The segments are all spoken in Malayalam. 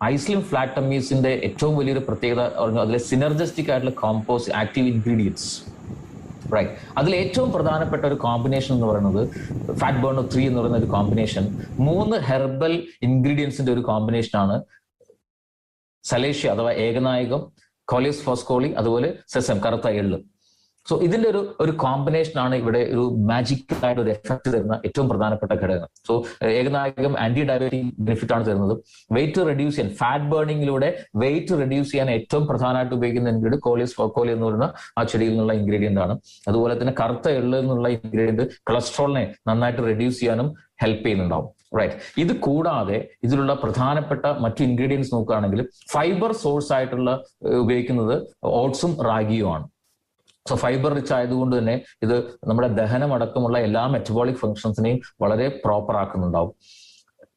ഐസ്ലിം ഫ്ലാറ്റമീസിന്റെ ഏറ്റവും വലിയൊരു പ്രത്യേകത പറഞ്ഞു അതിലെ സിനർജസ്റ്റിക് ആയിട്ടുള്ള കോമ്പോസ് ആക്റ്റീവ് ഇൻഗ്രീഡിയൻസ് റൈറ്റ് അതിൽ ഏറ്റവും പ്രധാനപ്പെട്ട ഒരു കോമ്പിനേഷൻ എന്ന് പറയുന്നത് ഫാറ്റ് ബേൺ ത്രീ എന്ന് പറയുന്ന ഒരു കോമ്പിനേഷൻ മൂന്ന് ഹെർബൽ ഇൻഗ്രീഡിയൻസിന്റെ ഒരു കോമ്പിനേഷൻ ആണ് സലേഷ്യ അഥവാ ഏകനായകം കോലിയസ് ഫോസ്കോളി അതുപോലെ സെസം കറുത്ത എള്ള്. സോ ഇതിന്റെ ഒരു ഒരു കോമ്പിനേഷൻ ആണ് ഇവിടെ ഒരു മാജിക്കൽ ആയിട്ട് ഒരു എഫക്ട് തരുന്ന ഏറ്റവും പ്രധാനപ്പെട്ട ഘടകം. സോ ഏകനായകം ആന്റി ഡയബറ്റിക് ബെനിഫിറ്റ് ആണ് തരുന്നത്. വെയിറ്റ് റെഡ്യൂസ് ചെയ്യാൻ ഫാറ്റ് ബേണിങ്ങിലൂടെ വെയിറ്റ് റെഡ്യൂസ് ചെയ്യാൻ ഏറ്റവും പ്രധാനമായിട്ട് ഉപയോഗിക്കുന്ന ഇൻഗ്രീഡ് കോലിയസ് ഫോക്കോലി എന്ന് പറയുന്ന ആ ചെടിയിൽ നിന്നുള്ള ഇൻഗ്രീഡിയന്റ് ആണ്. അതുപോലെ തന്നെ കറുത്ത എള്ള് എന്നുള്ള ഇൻഗ്രീഡിയന്റ് കൊളസ്ട്രോളിനെ നന്നായിട്ട് റെഡ്യൂസ് ചെയ്യാനും ഹെൽപ്പ് ചെയ്യുന്നുണ്ടാവും. റൈറ്റ് ഇത് കൂടാതെ ഇതിലുള്ള പ്രധാനപ്പെട്ട മറ്റു ഇൻഗ്രീഡിയൻസ് നോക്കുകയാണെങ്കിൽ ഫൈബർ സോഴ്സ് ആയിട്ടുള്ള ഉപയോഗിക്കുന്നത് ഓട്സും റാഗിയുമാണ്. സോ ഫൈബർ റിച്ച് ആയതുകൊണ്ട് തന്നെ ഇത് നമ്മുടെ ദഹനം അടക്കമുള്ള എല്ലാ മെറ്റബോളിക് ഫങ്ഷൻസിനെയും വളരെ പ്രോപ്പർ ആക്കുന്നുണ്ടാവും.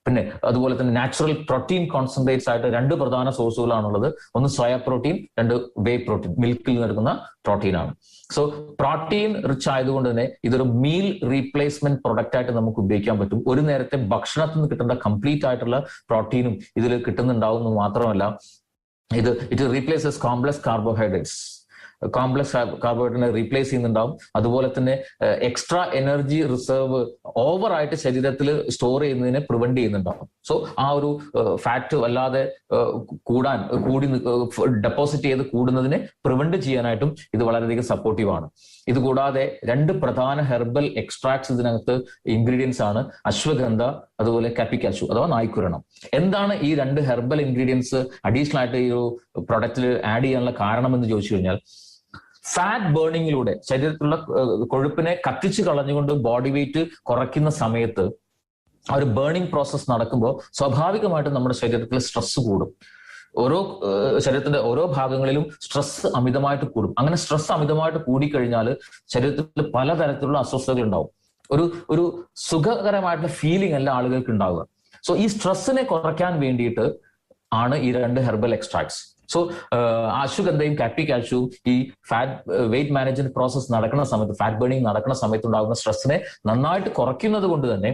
പിന്നെ അതുപോലെ തന്നെ നാച്ചുറൽ പ്രോട്ടീൻ കോൺസെൻട്രേറ്റ്സ് ആയിട്ട് രണ്ട് പ്രധാന സോഴ്സുകളാണുള്ളത് ഒന്ന് സോയ പ്രോട്ടീൻ രണ്ട് വേ പ്രോട്ടീൻ മിൽക്കിൽ നിന്നെടുക്കുന്ന പ്രോട്ടീൻ ആണ്. സോ പ്രോട്ടീൻ റിച്ച് ആയതുകൊണ്ട് തന്നെ ഇതൊരു മീൽ റീപ്ലേസ്മെന്റ് പ്രൊഡക്റ്റ് ആയിട്ട് നമുക്ക് ഉപയോഗിക്കാൻ പറ്റും. ഒരു നേരത്തെ ഭക്ഷണത്തിൽ നിന്ന് കിട്ടേണ്ട കംപ്ലീറ്റ് ആയിട്ടുള്ള പ്രോട്ടീനും ഇതിൽ കിട്ടുന്നുണ്ടാവും മാത്രമല്ല ഇത് it replaces complex carbohydrates complex കാർബോഹൈഡ്രേറ്റിനെ replace ചെയ്യുന്നുണ്ടാവും. അതുപോലെ തന്നെ എക്സ്ട്രാ എനർജി റിസർവ് ഓവർ ആയിട്ട് ശരീരത്തിൽ സ്റ്റോർ ചെയ്യുന്നതിനെ പ്രിവെന്റ് ചെയ്യുന്നുണ്ടാവും. സോ ആ ഒരു ഫാറ്റ് വല്ലാതെ കൂടാൻ കൂടി ഡെപ്പോസിറ്റ് ചെയ്ത് കൂടുന്നതിനെ പ്രിവെന്റ് ചെയ്യാനായിട്ടും ഇത് വളരെയധികം സപ്പോർട്ടീവ് ആണ്. ഇതുകൂടാതെ രണ്ട് പ്രധാന ഹെർബൽ എക്സ്ട്രാക്ട്സ് ഇതിനകത്ത് ഇൻഗ്രീഡിയൻസ് ആണ്. അശ്വഗന്ധ അതുപോലെ കപ്പിക്കശു അഥവാ നായ്ക്കുരണം. എന്താണ് ഈ രണ്ട് ഹെർബൽ ഇൻഗ്രീഡിയൻസ് അഡീഷണൽ ആയിട്ട് ഈ ഒരു പ്രൊഡക്റ്റിൽ ആഡ് ചെയ്യാനുള്ള കാരണം എന്ന് ചോദിച്ചു കഴിഞ്ഞാൽ ഫാറ്റ് ബേണിങ്ങിലൂടെ ശരീരത്തിലുള്ള കൊഴുപ്പിനെ കത്തിച്ചു കളഞ്ഞുകൊണ്ട് ബോഡി വെയിറ്റ് കുറയ്ക്കുന്ന സമയത്ത് ആ ഒരു ബേണിംഗ് പ്രോസസ്സ് നടക്കുമ്പോൾ സ്വാഭാവികമായിട്ടും നമ്മുടെ ശരീരത്തിൽ സ്ട്രെസ് കൂടും. ഓരോ ശരീരത്തിന്റെ ഓരോ ഭാഗങ്ങളിലും സ്ട്രെസ് അമിതമായിട്ട് കൂടും. അങ്ങനെ സ്ട്രെസ് അമിതമായിട്ട് കൂടിക്കഴിഞ്ഞാൽ ശരീരത്തിൽ പലതരത്തിലുള്ള അസ്വസ്ഥതകൾ ഉണ്ടാവും. ഒരു ഒരു സുഖകരമായിട്ടുള്ള ഫീലിംഗ് അല്ല ആളുകൾക്ക് ഉണ്ടാവുക. സോ ഈ സ്ട്രെസ്സിനെ കുറയ്ക്കാൻ വേണ്ടിയിട്ട് ആണ് ഈ രണ്ട് ഹെർബൽ എക്സ്ട്രാക്ട്സ് സോ അശ്വഗന്ധയും കാപ്പി കാശുവും ഈ ഫാറ്റ് വെയിറ്റ് മാനേജ്മെന്റ് പ്രോസസ് നടക്കുന്ന സമയത്ത് ഫാറ്റ് ബേണിംഗ് നടക്കുന്ന സമയത്ത് ഉണ്ടാകുന്ന സ്ട്രെസ്സിനെ നന്നായിട്ട് കുറയ്ക്കുന്നത് കൊണ്ട് തന്നെ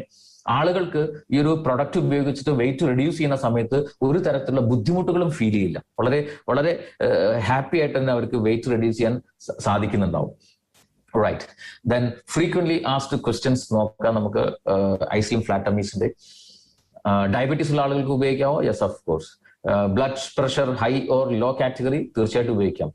ആളുകൾക്ക് ഈ ഒരു പ്രൊഡക്റ്റ് ഉപയോഗിച്ചിട്ട് വെയിറ്റ് റെഡ്യൂസ് ചെയ്യുന്ന സമയത്ത് ഒരു തരത്തിലുള്ള ബുദ്ധിമുട്ടുകളും ഫീൽ ചെയ്യില്ല. വളരെ വളരെ ഹാപ്പി ആയിട്ട് തന്നെ അവർക്ക് വെയിറ്റ് റെഡ്യൂസ് ചെയ്യാൻ സാധിക്കുന്നുണ്ടാവും. Right then frequent asked questions നോക്കാം. നമുക്ക് ഐസ്ലിം ഫ്ലാറ്റമീസിന്റെ ഡയബറ്റീസ് ഉള്ള ആളുകൾക്ക് ഉപയോഗിക്കാമോ? Yes of course blood pressure high or low category തീർച്ചയായിട്ടും ഉപയോഗിക്കാം.